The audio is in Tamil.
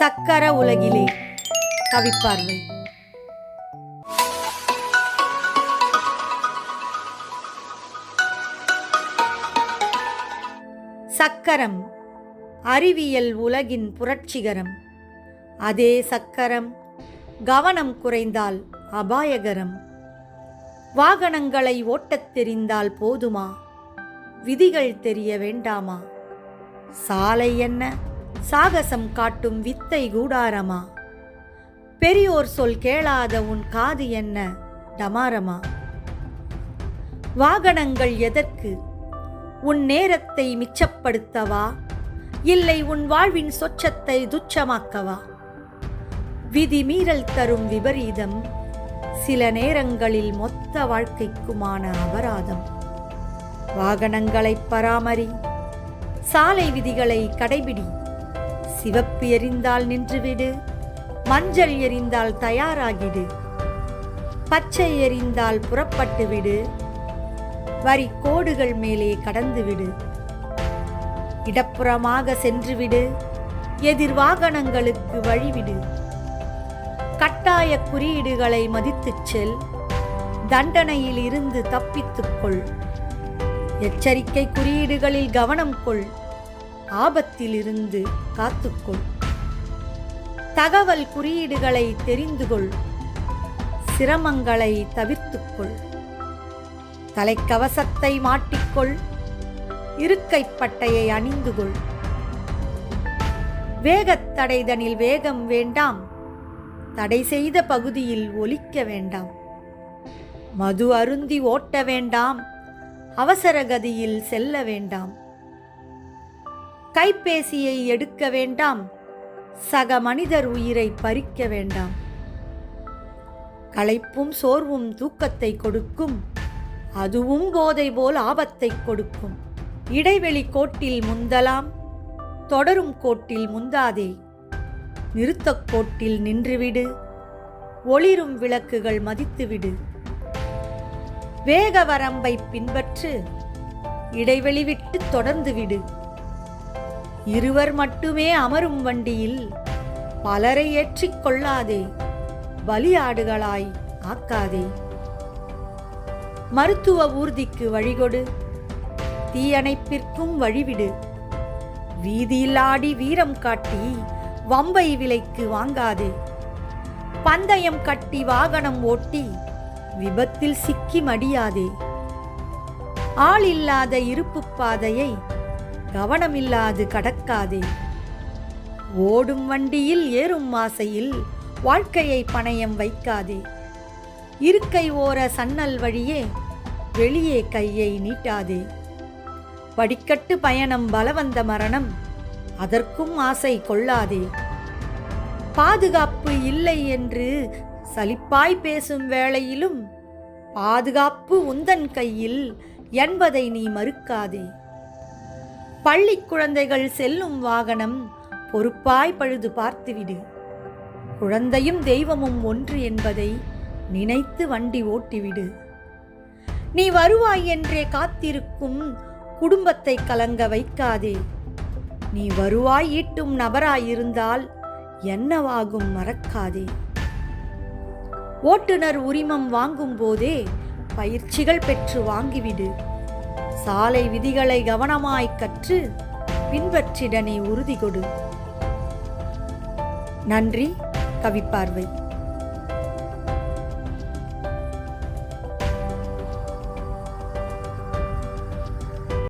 சக்கர உலகிலே. கவிப்பார்வை சக்கரம். அறிவியல் உலகின் புரட்சிகரம். அதே சக்கரம். கவனம் குறைந்தால் அபாயகரம். வாகனங்களை ஓட்டத் தெரிந்தால் போதுமா? விதிகள் தெரிய வேண்டாமா? சாலை என்ன? சாகசம் காட்டும் வித்தை கூடாரமா? பெரியோர் சொல் கேளாத உன் காது என்ன டமாரமா? வாகனங்கள் எதற்கு? உன் நேரத்தை மிச்சப்படுத்தவா? இல்லை உன் வாழ்வின் சொச்சத்தை துச்சமாக்கவா? விதி மீறல் தரும் விபரீதம் சில நேரங்களில் மொத்த வாழ்க்கைக்குமான அபராதம். வாகனங்களை பராமரி சாலை விதிகளை கடைபிடி. சிவப்பு எரிந்தால் நின்றுவிடு மஞ்சள் எரிந்தால் தயாராகிடு பச்சை எரிந்தால் புறப்பட்டு விடு வரி கோடுகள் மேலே கடந்துவிடு. இடப்புறமாக சென்றுவிடு எதிர் வாகனங்களுக்கு வழிவிடு. கட்டாய குறியீடுகளை மதித்துச் செல் தண்டனையில் இருந்து தப்பித்துக்கொள் எச்சரிக்கை குறியீடுகளில் கவனம் கொள். ஆபத்திலிருந்து காத்துக்கொள். தகவல் குறியீடுகளை தெரிந்து கொள் சிரமங்களை தவிர்த்துக்கொள். தலைக்கவசத்தை மாட்டிக்கொள். இருக்கைப் பட்டையை அணிந்து கொள் வேகம் வேண்டாம். தடை செய்த பகுதியில் ஒலிக்க வேண்டாம். மது அருந்தி ஓட்ட வேண்டாம். அவசர கதியில் செல்ல வேண்டாம். கைபேசியை எடுக்க வேண்டாம். சக மனிதர் உயிரை பறிக்க வேண்டாம். களைப்பும் சோர்வும் தூக்கத்தை கொடுக்கும். அதுவும் போதை போல் ஆபத்தை கொடுக்கும். இடைவெளி கோட்டில் முந்தலாம். தொடரும் கோட்டில் முந்தாதே. நிறுத்தக் கோட்டில் நின்றுவிடு. ஒளிரும் விளக்குகள் மதித்துவிடு. வேக வரம்பை பின்பற்று. இடைவெளி விட்டு தொடர்ந்து விடு இருவர் மட்டுமே அமரும் வண்டியில் பலரை ஏற்றிக் கொள்ளாதே பலியாடுகளாய் ஆக்காதே. மருத்துவ ஊர்திக்கு வழிகொடு தீயணைப்பிற்கும் வழிவிடு. வீதியில் ஆடி வீரம் காட்டி வம்பை விலைக்கு வாங்காதே. பந்தயம் கட்டி வாகனம் ஓட்டி விபத்தில் சிக்கி மடியாதே. ஆள் இல்லாத இருப்பு பாதையை கவனமில்லாது கடக்காதே. ஓடும் வண்டியில் ஏறும் ஆசையில் வாழ்க்கையை பணயம் வைக்காதே. இருக்கை ஓர சன்னல் வழியே வெளியே கையை நீட்டாதே. படிக்கட்டு பயணம் பலவந்த மரணம் அதற்கும் ஆசை கொள்ளாதே. பாதுகாப்பு இல்லை என்று சலிப்பாய் பேசும் வேளையிலும் பாதுகாப்பு உந்தன் கையில் என்பதை நீ மறுக்காதே. பள்ளி குழந்தைகள் செல்லும் வாகனம் பொறுப்பாய் பழுது பார்த்துவிடு. குழந்தையும் தெய்வமும் ஒன்று என்பதை நினைத்து வண்டி ஓட்டிவிடு. நீ வருவாய் என்றே காத்திருக்கும் குடும்பத்தை கலங்க வைக்காதே. நீ வருவாய் ஈட்டும் நபராயிருந்தால் என்னவாகும் மறக்காதே. ஓட்டுநர் உரிமம் வாங்கும் போதே பயிற்சிகள் பெற்று வாங்கிவிடு. சாலை விதிகளை கவனமாய் கற்று பின்பற்றிட நீ உறுதி கொடு. நன்றி கவிப்பார்வை.